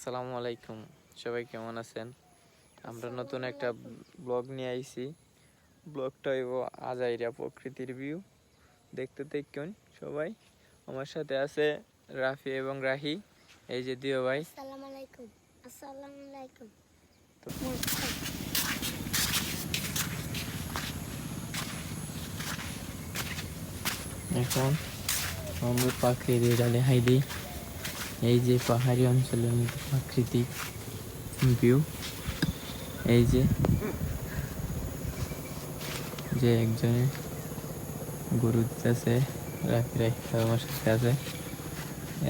আসসালামু আলাইকুম। সবাই কেমন আছেন? আমরা নতুন একটা ব্লগ নিয়ে আইছি। ব্লগটা হইব আজাইরা প্রকৃতির ভিউ দেখতে দেখুন সবাই। আমার সাথে আছে রাফি এবং রাহি। এই যে দিও ভাই। আসসালামু আলাইকুম। আসসালামু আলাইকুম। এখন আমরা পাখির এরালে হাইদি এই যে পাহাড়ি অঞ্চলের মধ্যে প্রাকৃতিক ভিউ এই যে যে একজনে গরু আছে রাখি রাখি আমার সাথে আছে।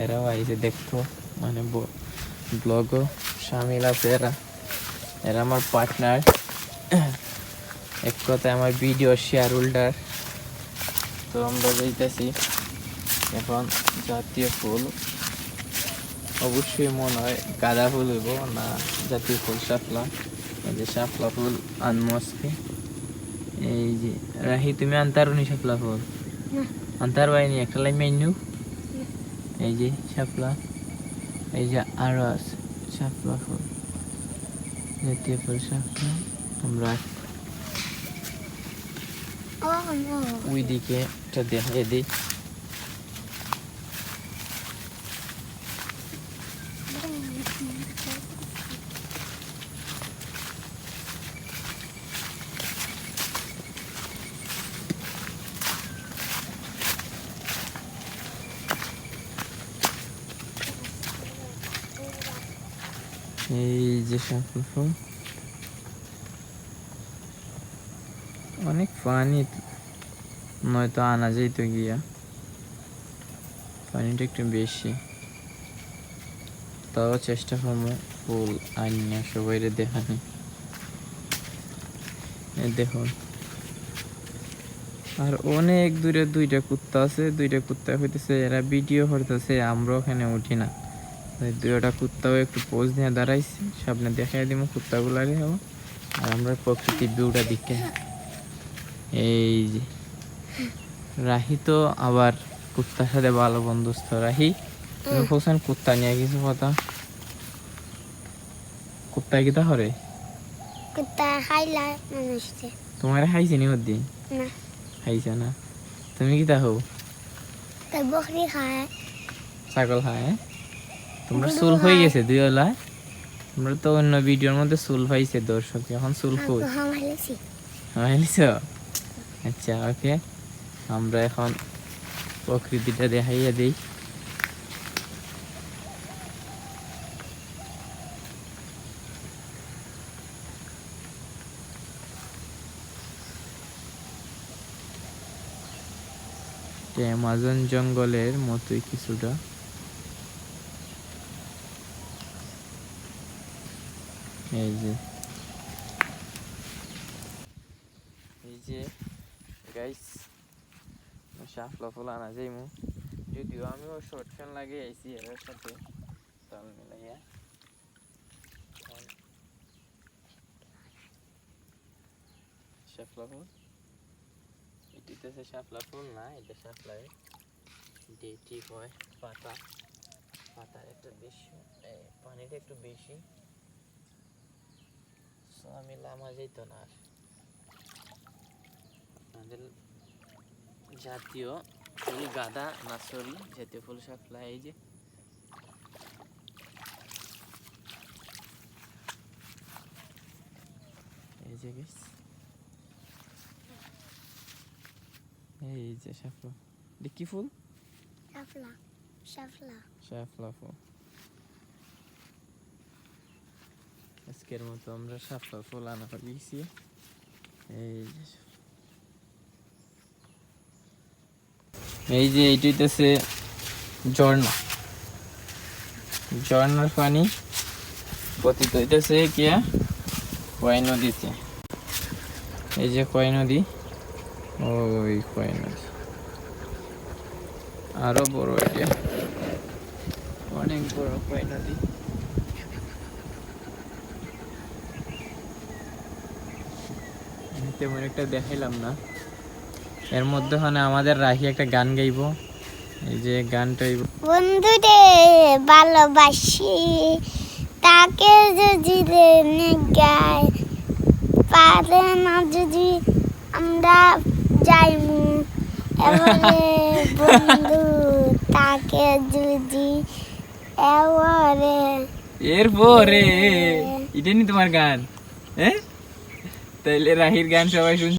এরাও আইছে দেখতো মানে ব্লগও সামিল আছে এরা। এরা আমার পার্টনার এক কথায় আমার ভিডিও শেয়ার হোল্ডার তো আমরা যাইতেছি এখন জাতীয় ফুল। অবশ্যই মনে হয় গাঁদা ফুল হইব না জাতীয় ফুল শাপলা। এই যে শাপলা ফুল আনমো আজকে। এই যে রাহি তুমি আনতারুনি শাপলা ফুল? না। আনতার বাইনি একটা মেনু। এই যে শাপলা। এই যে আরও আছে শাপলা ফুল। জাতীয় ফুল শাপলা। আমরা ও নো। একটা দেখাই দিই। এই যে শাপলা ফুল অনেক পানি নয়তো আনা যেত গিয়া। পানিটা একটু বেশি। তাও চেষ্টা করব, ফুল আনিয়া সবাই দেখানি দেখুন। আর অনেক দূরে দুইটা কুত্তা আছে, দুইটা কুত্তা হইতেছে এরা ভিডিও করতেছে আমরা ওখানে উঠি না। দুইটা কুত্তাও একটু পোজ নিয়ে দাঁড়াইছি। সামনে দেখাই দিব কুত্তাগুলারে আর আমরা প্রকৃতির ভিউটা দিকে এই যে। রাহি তো আবার কুত্তার সাথে ভালো বন্ধুস্থ রাহি তুমি বলছেন কুত্তা নিয়ে কিছু কথা? কুত্তা কিতা হরে কুত্তা মানুষতে তোমার খাইছে নি হদ্দি না। খাইছে না। তুমি কিতা হও বকরি খায়। ছাগল খায় হ্যাঁ? তোমরা চুল হয়ে গেছে দুই ওলায় তোমরা তো অন্য ভিডিওর মধ্যে চুল পাইছে দর্শক এখন চুল আচ্ছা ওকে। আমরা এখন প্রকৃতিটা দেখাইয়া দিই। অ্যামাজন জঙ্গলের মতোই কিছুটা। এই যে। এই যে গাইস শাপলা ফুল আনা যাইমু। যদিও আমিও শর্ট ফ্যান লাগিয়ে আইছি এর সাথে। তাল মিলাইয়া। শাপলা ফুল? এটিতেছে শাপলা ফুল না, এটা শাপলায় ডেটি হয় পাতা। পাতার একটা বেশি পানিটা একটু বেশি। আমি লামা যাইত না আমাদের জাতীয় ফুল গাঁদা না সরি জাতীয় ফুল এই যে এই যে। এই যে কি ফুল শাফলা শাফলা শাপলা ফুল আজকের মতো আমরা শাপলা ফুল আনা ফেলেছি এই এই যে এইটাইতেছে ঝর্ণা। ঝর্ণার পানি পতিত হইতেছে কিয়া কয় নদীতে। এই যে কয় নদী, ওই কয় নদী। আরও বড় এটা অনেক বড় কয় নদী। তেমন একটা দেখাইলাম না। এর মধ্যে আমাদের রাহি একটা গান গাইবো। এই যে গানটা বন্ধুরে ভালোবাসি তাকে যদি গায় পারে না যদি আমরা যাইমু। এবারে বন্ধু তাকে যদি এবারে এরপরে এটা নি তোমার গান হ্যাঁ তাইলে রাহির গান সবাই শুন